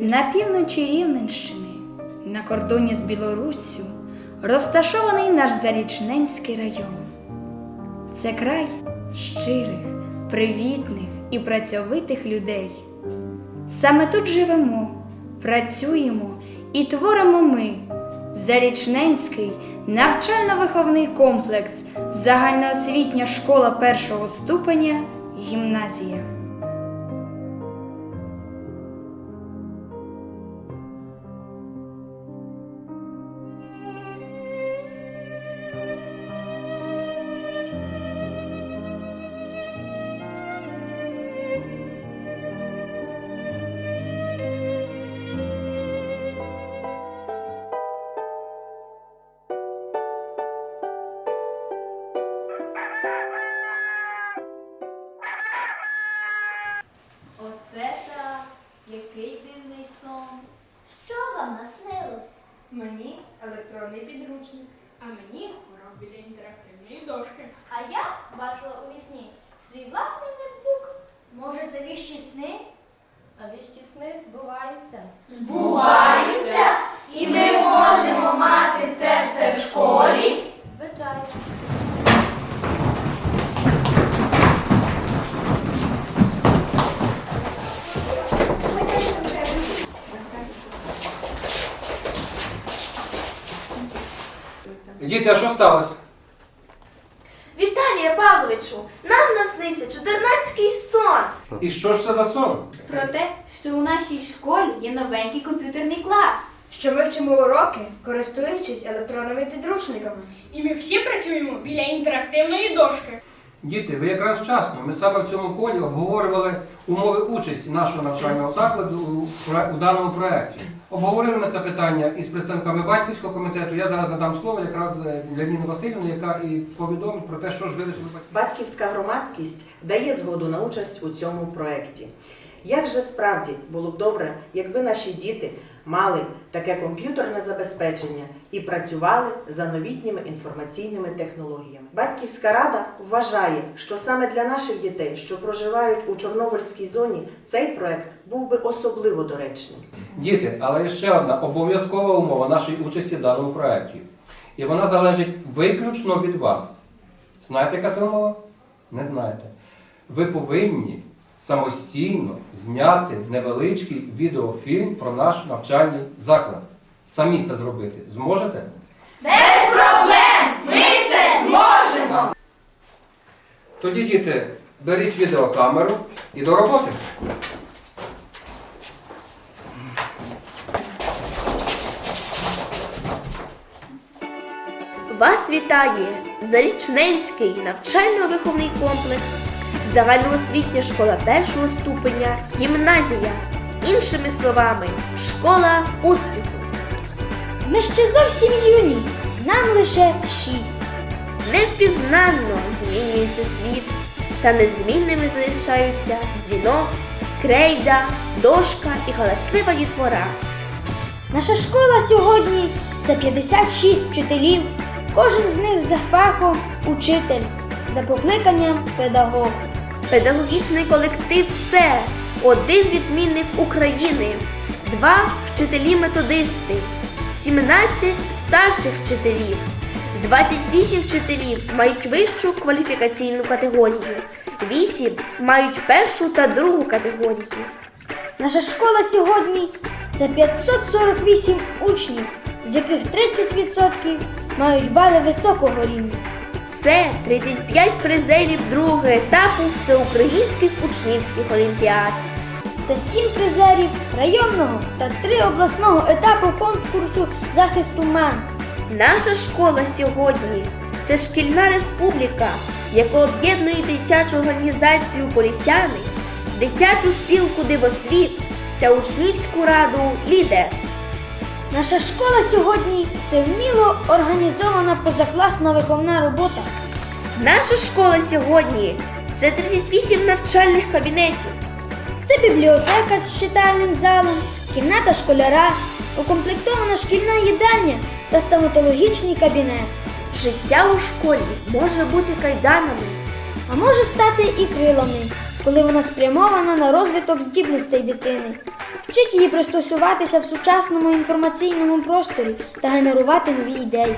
На півночі Рівненщини, на кордоні з Білоруссю, розташований наш Зарічненський район. Це край щирих, привітних і працьовитих людей. Саме тут живемо, працюємо і творимо ми. Зарічненський навчально-виховний комплекс, загальноосвітня школа першого ступеня, гімназія. Оце так, який дивний сон. Що вам наснилось? Мені електронний підручник. А мені урок біля інтерактивної дошки. А я бачила у вісні свій власний ноутбук. Може, це віщі сни? А віщі сни збуваються. Збуваються, Діти, а що сталося? Віталія Павловичу, нам наснився чудернацький сон. І що ж це за сон? Про те, що у нашій школі є новенький комп'ютерний клас. що ми вчимо уроки, користуючись електронними підручниками. І ми всі працюємо біля інтерактивної дошки. Діти, ви якраз вчасно. Ми саме в цьому колі обговорювали умови участі нашого навчального закладу у, даному проєкті. Обговорили ми це питання із представниками батьківського комітету. Я зараз надам слово якраз е, для Ніни Васильівни, яка і повідомить про те, що ж вирішили батьки. Батьківська громадськість дає згоду на участь у цьому проєкті. Як же справді було б добре, якби наші діти мали таке комп'ютерне забезпечення і працювали за новітніми інформаційними технологіями? Батьківська рада вважає, що саме для наших дітей, що проживають у Чорнобильській зоні, цей проєкт був би особливо доречним. Діти, але ще одна обов'язкова умова нашої участі в даному проєкті. І вона залежить виключно від вас. Знаєте, яка це умова? Не знаєте. Ви повинні самостійно зняти невеличкий відеофільм про наш навчальний заклад. Самі це зробити. Зможете? Без проблем! Ми це зможемо! Тоді, діти, беріть відеокамеру і до роботи. Вас вітає Зарічненський навчально-виховний комплекс, загальноосвітня школа першого ступеня, гімназія. Іншими словами, школа успіху. Ми ще зовсім юні, нам лише шість. Невпізнанно змінюється світ, та незмінними залишаються дзвінок, крейда, дошка і галаслива дітвора. Наша школа сьогодні це 56 вчителів. Кожен з них за фахом учитель, за покликанням педагог. Педагогічний колектив це один відмінник України, два вчителі-методисти, 17 старших вчителів, 28 вчителів мають вищу кваліфікаційну категорію, 8 мають першу та другу категорії. Наша школа сьогодні це 548 учнів, з яких 30% мають бали високого рівня. Це 35 призерів другого етапу всеукраїнських учнівських олімпіад. Це 7 призерів районного та 3 обласного етапу конкурсу захисту МАН. Наша школа сьогодні це шкільна республіка, яка об'єднує дитячу організацію Полісяни, дитячу спілку Дивосвіт та учнівську раду Лідер. Наша школа сьогодні це вміло організована позакласна виховна робота. Наша школа сьогодні це 38 навчальних кабінетів. Це бібліотека з читальним залом, кімната школяра, укомплектована шкільна їдальня та стоматологічний кабінет. Життя у школі може бути кайданами. А може стати і крилами, коли вона спрямована на розвиток здібностей дитини, Вчить її пристосуватися в сучасному інформаційному просторі та генерувати нові ідеї.